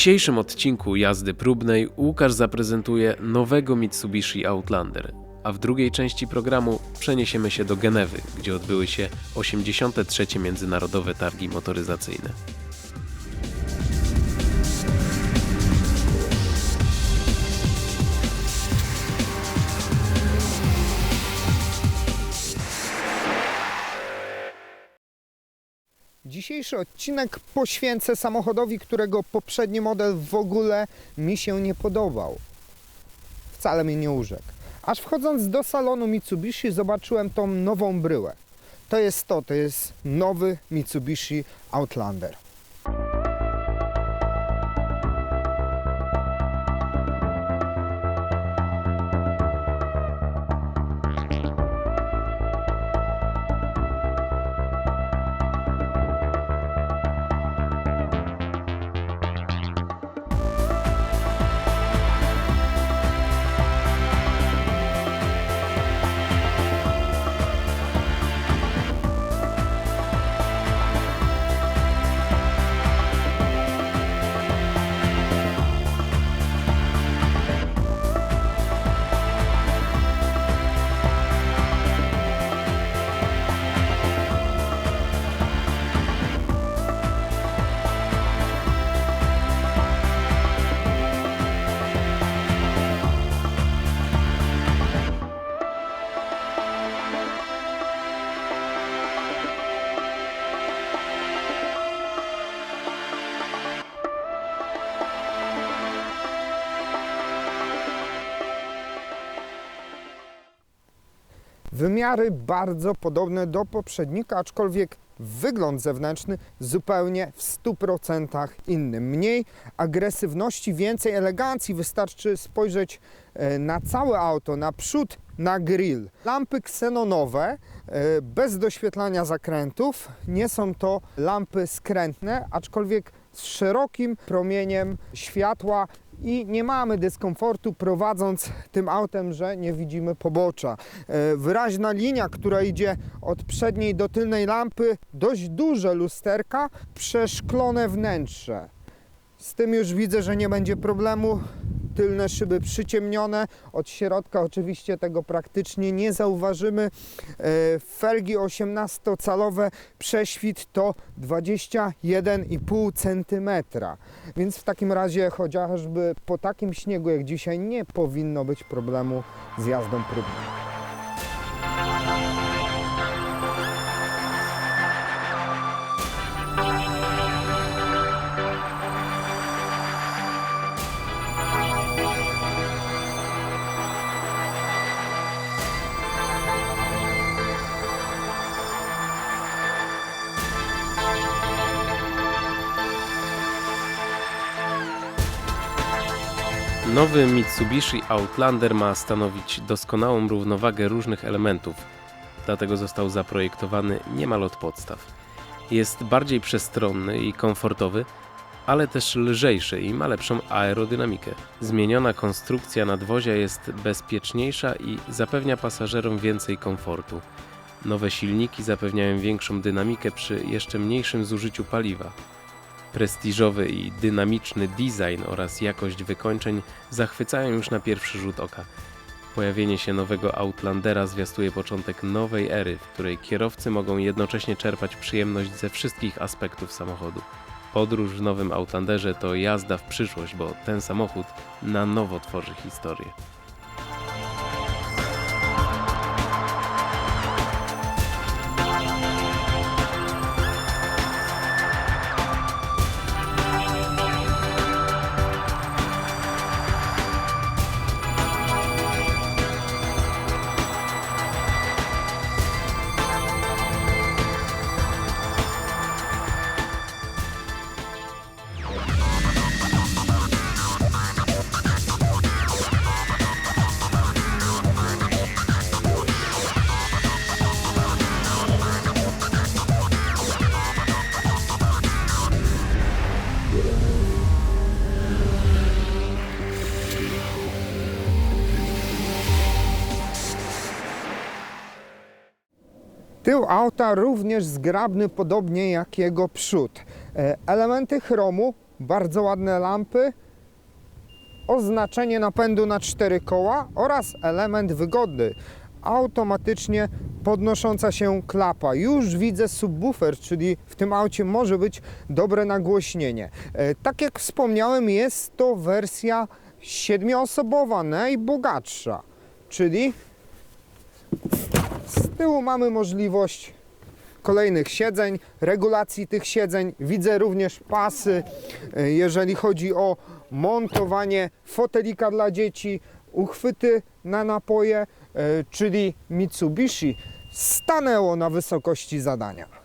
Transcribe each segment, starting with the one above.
dzisiejszym odcinku jazdy próbnej Łukasz zaprezentuje nowego Mitsubishi Outlander, a w drugiej części programu przeniesiemy się do Genewy, gdzie odbyły się 83. Międzynarodowe Targi Motoryzacyjne. Dzisiejszy odcinek poświęcę samochodowi, którego poprzedni model w ogóle mi się nie podobał. Wcale mnie nie urzekł. Aż wchodząc do salonu Mitsubishi zobaczyłem tą nową bryłę. To jest to, to jest nowy Mitsubishi Outlander. Wymiary bardzo podobne do poprzednika, aczkolwiek wygląd zewnętrzny zupełnie w 100% inny. Mniej agresywności, więcej elegancji. Wystarczy spojrzeć e, na całe auto, na przód, na grill. Lampy ksenonowe, e, bez doświetlania zakrętów. Nie są to lampy skrętne, aczkolwiek z szerokim promieniem światła i nie mamy dyskomfortu prowadząc tym autem, że nie widzimy pobocza. E, Wyraźna linia, która idzie od przedniej do tylnej lampy, dość duże lusterka, przeszklone wnętrze. Z tym już widzę, że nie będzie problemu. Tylne szyby przyciemnione, od środka oczywiście tego praktycznie nie zauważymy. E, Felgi 18-calowe, prześwit to 21,5 cm. Więc w takim razie chociażby po takim śniegu jak dzisiaj nie powinno być problemu z jazdą próbną. Nowy Mitsubishi Outlander ma stanowić doskonałą równowagę różnych elementów, dlatego został zaprojektowany niemal od podstaw. Jest bardziej przestronny i komfortowy, ale też lżejszy i ma lepszą aerodynamikę. Zmieniona konstrukcja nadwozia jest bezpieczniejsza i zapewnia pasażerom więcej komfortu. Nowe silniki zapewniają większą dynamikę przy jeszcze mniejszym zużyciu paliwa. Prestiżowy i dynamiczny design oraz jakość wykończeń zachwycają już na pierwszy rzut oka. Pojawienie się nowego Outlandera zwiastuje początek nowej ery, w której kierowcy mogą jednocześnie czerpać przyjemność ze wszystkich aspektów samochodu. Podróż w nowym Outlanderze to jazda w przyszłość, bo ten samochód na nowo tworzy historię. Tył auta również zgrabny, podobnie jak jego przód. E, Elementy chromu bardzo ładne lampy, oznaczenie napędu na cztery koła oraz element wygody. Automatycznie podnosząca się klapa. Już widzę subwoofer, czyli w tym aucie może być dobre nagłośnienie. E, Tak jak wspomniałem, jest to wersja siedmioosobowa, najbogatsza, czyli z tyłu mamy możliwość kolejnych siedzeń, regulacji tych siedzeń. Widzę również pasy, e, jeżeli chodzi o montowanie fotelika dla dzieci, uchwyty na napoje, e, czyli Mitsubishi stanęło na wysokości zadania.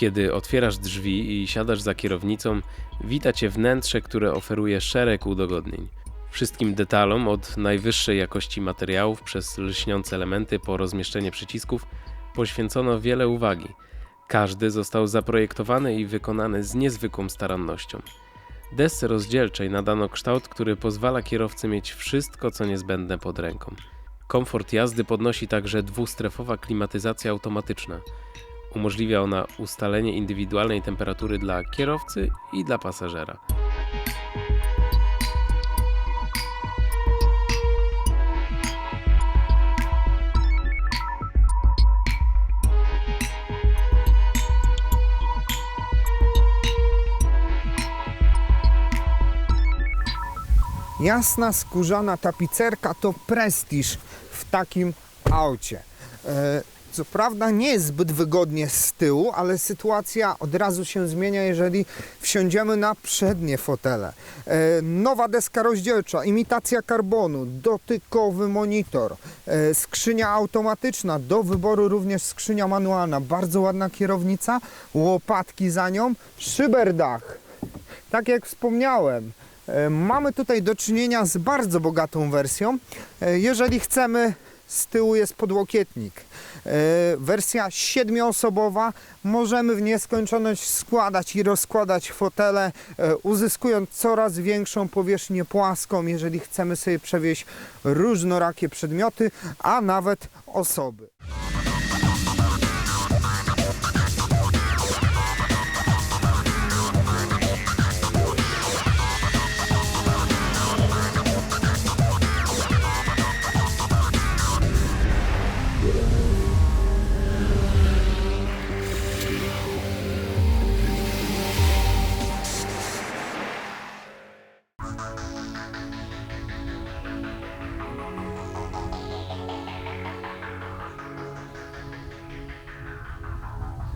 Kiedy otwierasz drzwi i siadasz za kierownicą, wita cię wnętrze, które oferuje szereg udogodnień. Wszystkim detalom, od najwyższej jakości materiałów przez lśniące elementy po rozmieszczenie przycisków, poświęcono wiele uwagi. Każdy został zaprojektowany i wykonany z niezwykłą starannością. Desce rozdzielczej nadano kształt, który pozwala kierowcy mieć wszystko, co niezbędne pod ręką. Komfort jazdy podnosi także dwustrefowa klimatyzacja automatyczna. Umożliwia ona ustalenie indywidualnej temperatury dla kierowcy i dla pasażera. Jasna, skórzana tapicerka to prestiż w takim aucie. Co prawda nie jest zbyt wygodnie z tyłu, ale sytuacja od razu się zmienia, jeżeli wsiądziemy na przednie fotele. E, Nowa deska rozdzielcza, imitacja karbonu, dotykowy monitor, e, skrzynia automatyczna, do wyboru również skrzynia manualna, bardzo ładna kierownica, łopatki za nią, szyberdach. Tak jak wspomniałem, e, mamy tutaj do czynienia z bardzo bogatą wersją. Jeżeli chcemy, z tyłu jest podłokietnik. E, Wersja siedmioosobowa, możemy w nieskończoność składać i rozkładać fotele, e, uzyskując coraz większą powierzchnię płaską, jeżeli chcemy sobie przewieźć różnorakie przedmioty, a nawet osoby.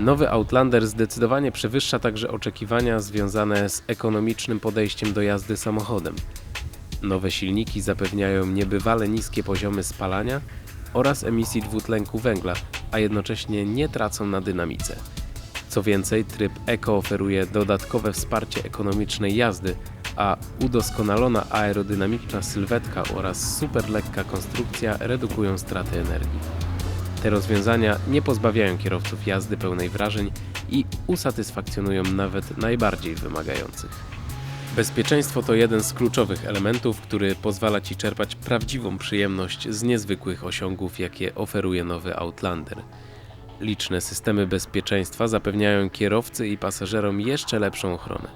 Nowy Outlander zdecydowanie przewyższa także oczekiwania związane z ekonomicznym podejściem do jazdy samochodem. Nowe silniki zapewniają niebywale niskie poziomy spalania oraz emisji dwutlenku węgla, a jednocześnie nie tracą na dynamice. Co więcej, tryb Eco oferuje dodatkowe wsparcie ekonomicznej jazdy, a udoskonalona aerodynamiczna sylwetka oraz super lekka konstrukcja redukują straty energii. Te rozwiązania nie pozbawiają kierowców jazdy pełnej wrażeń i usatysfakcjonują nawet najbardziej wymagających. Bezpieczeństwo to jeden z kluczowych elementów, który pozwala Ci czerpać prawdziwą przyjemność z niezwykłych osiągów, jakie oferuje nowy Outlander. Liczne systemy bezpieczeństwa zapewniają kierowcy i pasażerom jeszcze lepszą ochronę.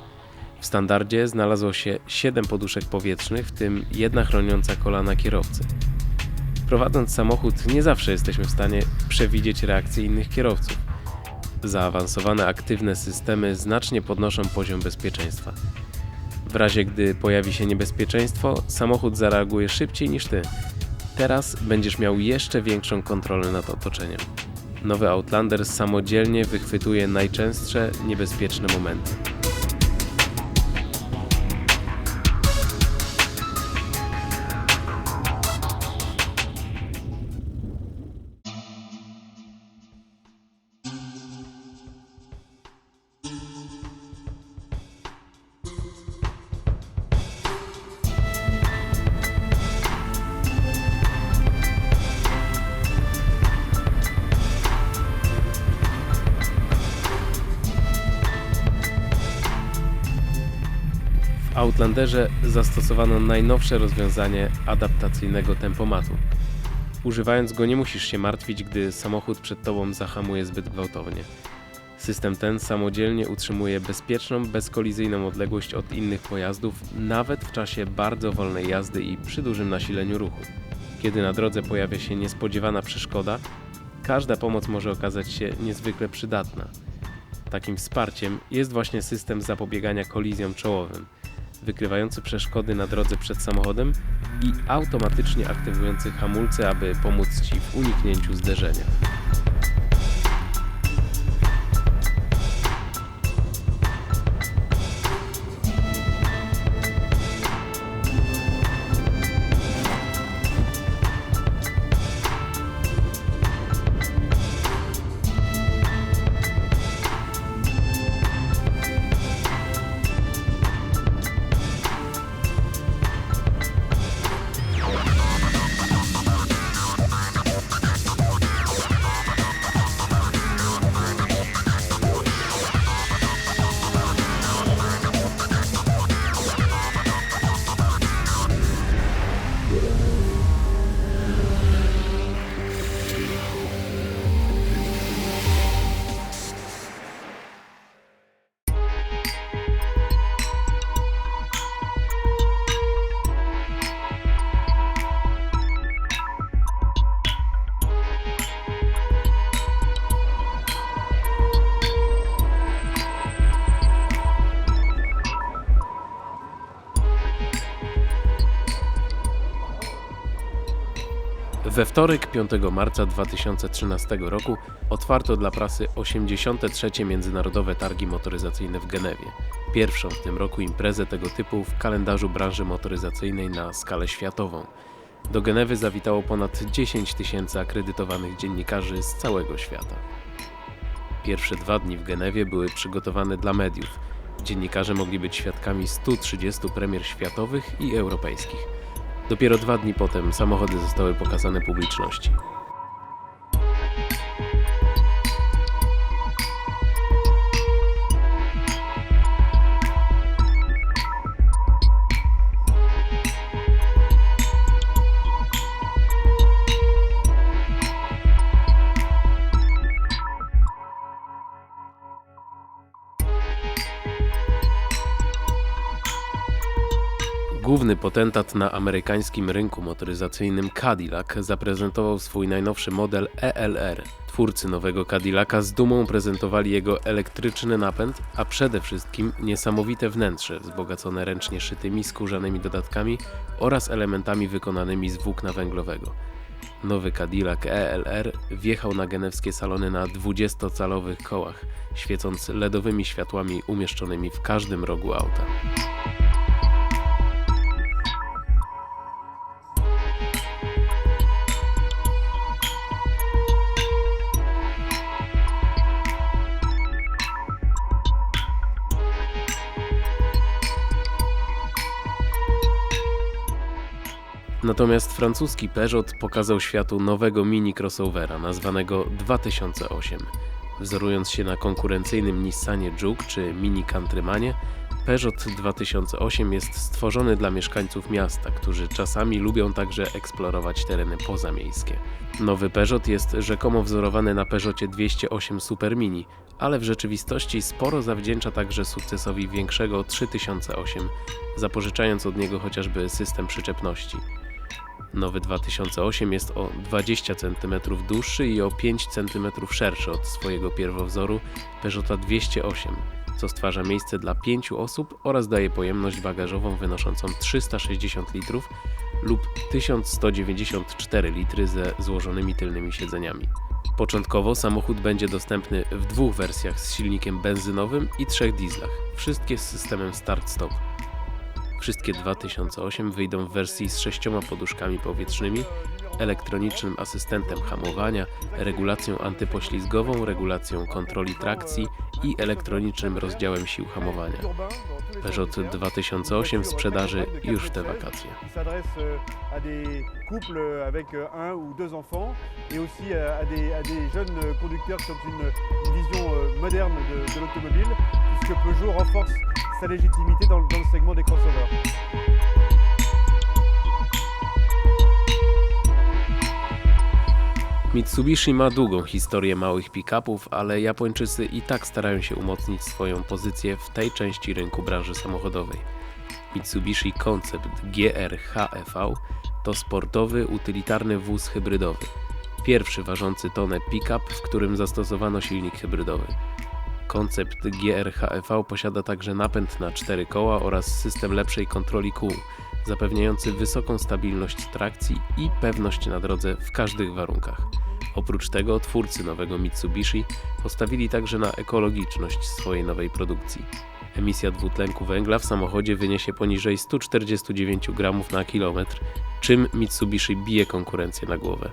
W standardzie znalazło się 7 poduszek powietrznych, w tym jedna chroniąca kolana kierowcy. Prowadząc samochód, nie zawsze jesteśmy w stanie przewidzieć reakcje innych kierowców. Zaawansowane aktywne systemy znacznie podnoszą poziom bezpieczeństwa. W razie gdy pojawi się niebezpieczeństwo, samochód zareaguje szybciej niż ty. Teraz będziesz miał jeszcze większą kontrolę nad otoczeniem. Nowy Outlander samodzielnie wychwytuje najczęstsze niebezpieczne momenty. Outlanderze zastosowano najnowsze rozwiązanie adaptacyjnego tempomatu. Używając go nie musisz się martwić, gdy samochód przed tobą zahamuje zbyt gwałtownie. System ten samodzielnie utrzymuje bezpieczną, bezkolizyjną odległość od innych pojazdów, nawet w czasie bardzo wolnej jazdy i przy dużym nasileniu ruchu. Kiedy na drodze pojawia się niespodziewana przeszkoda, każda pomoc może okazać się niezwykle przydatna. Takim wsparciem jest właśnie system zapobiegania kolizjom czołowym, wykrywający przeszkody na drodze przed samochodem i automatycznie aktywujący hamulce, aby pomóc Ci w uniknięciu zderzenia. We wtorek 5 marca 2013 roku otwarto dla prasy 83. Międzynarodowe Targi Motoryzacyjne w Genewie. Pierwszą w tym roku imprezę tego typu w kalendarzu branży motoryzacyjnej na skalę światową. Do Genewy zawitało ponad 10 tysięcy akredytowanych dziennikarzy z całego świata. Pierwsze dwa dni w Genewie były przygotowane dla mediów. Dziennikarze mogli być świadkami 130 premier światowych i europejskich. Dopiero dwa dni potem samochody zostały pokazane publiczności. Główny potentat na amerykańskim rynku motoryzacyjnym Cadillac zaprezentował swój najnowszy model ELR. Twórcy nowego Cadillaca z dumą prezentowali jego elektryczny napęd, a przede wszystkim niesamowite wnętrze wzbogacone ręcznie szytymi skórzanymi dodatkami oraz elementami wykonanymi z włókna węglowego. Nowy Cadillac ELR wjechał na genewskie salony na 20-calowych kołach, świecąc LEDowymi światłami umieszczonymi w każdym rogu auta. Natomiast francuski Peugeot pokazał światu nowego mini crossovera nazwanego 2008. Wzorując się na konkurencyjnym Nissanie Juke czy Mini Countrymanie, Peugeot 2008 jest stworzony dla mieszkańców miasta, którzy czasami lubią także eksplorować tereny pozamiejskie. Nowy Peugeot jest rzekomo wzorowany na Peugeotie 208 Super Mini, ale w rzeczywistości sporo zawdzięcza także sukcesowi większego 3008, zapożyczając od niego chociażby system przyczepności. Nowy 2008 jest o 20 cm dłuższy i o 5 cm szerszy od swojego pierwowzoru Peugeota 208, co stwarza miejsce dla 5 osób oraz daje pojemność bagażową wynoszącą 360 litrów lub 1194 litry ze złożonymi tylnymi siedzeniami. Początkowo samochód będzie dostępny w dwóch wersjach z silnikiem benzynowym i trzech dieslach, wszystkie z systemem start-stop. Wszystkie 2008 wyjdą w wersji z sześcioma poduszkami powietrznymi, elektronicznym asystentem hamowania, regulacją antypoślizgową, regulacją kontroli trakcji i elektronicznym rozdziałem sił hamowania. Peugeot 2008 w sprzedaży już w te wakacje. Peugeot renforce sa légitimité dans, dans le segment des crossovers. Mitsubishi ma długą historię małych pick-upów, ale Japończycy i tak starają się umocnić swoją pozycję w tej części rynku branży samochodowej. Mitsubishi Concept GR HEV to sportowy, utylitarny wóz hybrydowy. Pierwszy ważący tonę pick-up, w którym zastosowano silnik hybrydowy. Koncept GR HEV posiada także napęd na cztery koła oraz system lepszej kontroli kół, zapewniający wysoką stabilność trakcji i pewność na drodze w każdych warunkach. Oprócz tego twórcy nowego Mitsubishi postawili także na ekologiczność swojej nowej produkcji. Emisja dwutlenku węgla w samochodzie wyniesie poniżej 149 gramów na kilometr, czym Mitsubishi bije konkurencję na głowę.